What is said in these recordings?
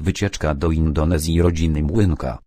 wycieczka do Indonezji rodziny Młynka.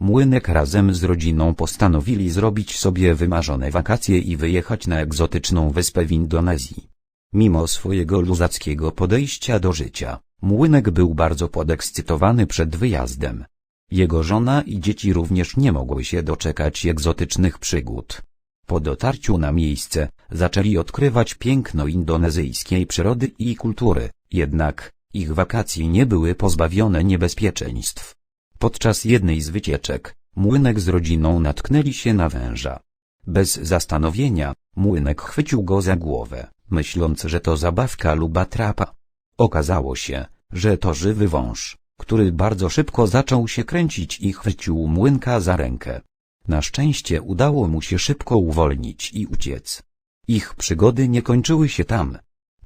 Młynek razem z rodziną postanowili zrobić sobie wymarzone wakacje i wyjechać na egzotyczną wyspę w Indonezji. Mimo swojego luzackiego podejścia do życia, Młynek był bardzo podekscytowany przed wyjazdem. Jego żona i dzieci również nie mogły się doczekać egzotycznych przygód. Po dotarciu na miejsce, zaczęli odkrywać piękno indonezyjskiej przyrody i kultury, jednak, ich wakacje nie były pozbawione niebezpieczeństw. Podczas jednej z wycieczek, Młynek z rodziną natknęli się na węża. Bez zastanowienia, Młynek chwycił go za głowę, myśląc, że to zabawka lub atrapa. Okazało się, że to żywy wąż, który bardzo szybko zaczął się kręcić i chwycił Młynka za rękę. Na szczęście udało mu się szybko uwolnić i uciec. Ich przygody nie kończyły się tam.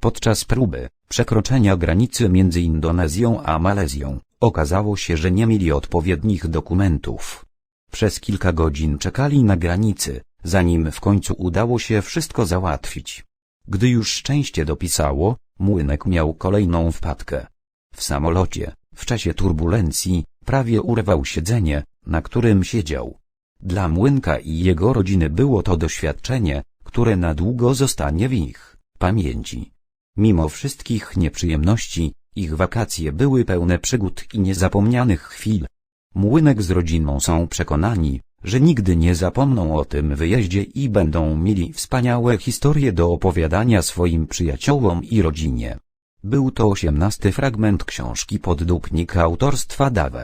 Podczas próby przekroczenia granicy między Indonezją a Malezją, okazało się, że nie mieli odpowiednich dokumentów. Przez kilka godzin czekali na granicy, zanim w końcu udało się wszystko załatwić. Gdy już szczęście dopisało, Młynek miał kolejną wpadkę. W samolocie, w czasie turbulencji, prawie urwał siedzenie, na którym siedział. Dla Młynka i jego rodziny było to doświadczenie, które na długo zostanie w ich pamięci. Mimo wszystkich nieprzyjemności, ich wakacje były pełne przygód i niezapomnianych chwil. Młynek z rodziną są przekonani, że nigdy nie zapomną o tym wyjeździe i będą mieli wspaniałe historie do opowiadania swoim przyjaciołom i rodzinie. Był to osiemnasty fragment książki Poddupnik autorstwa Dawek.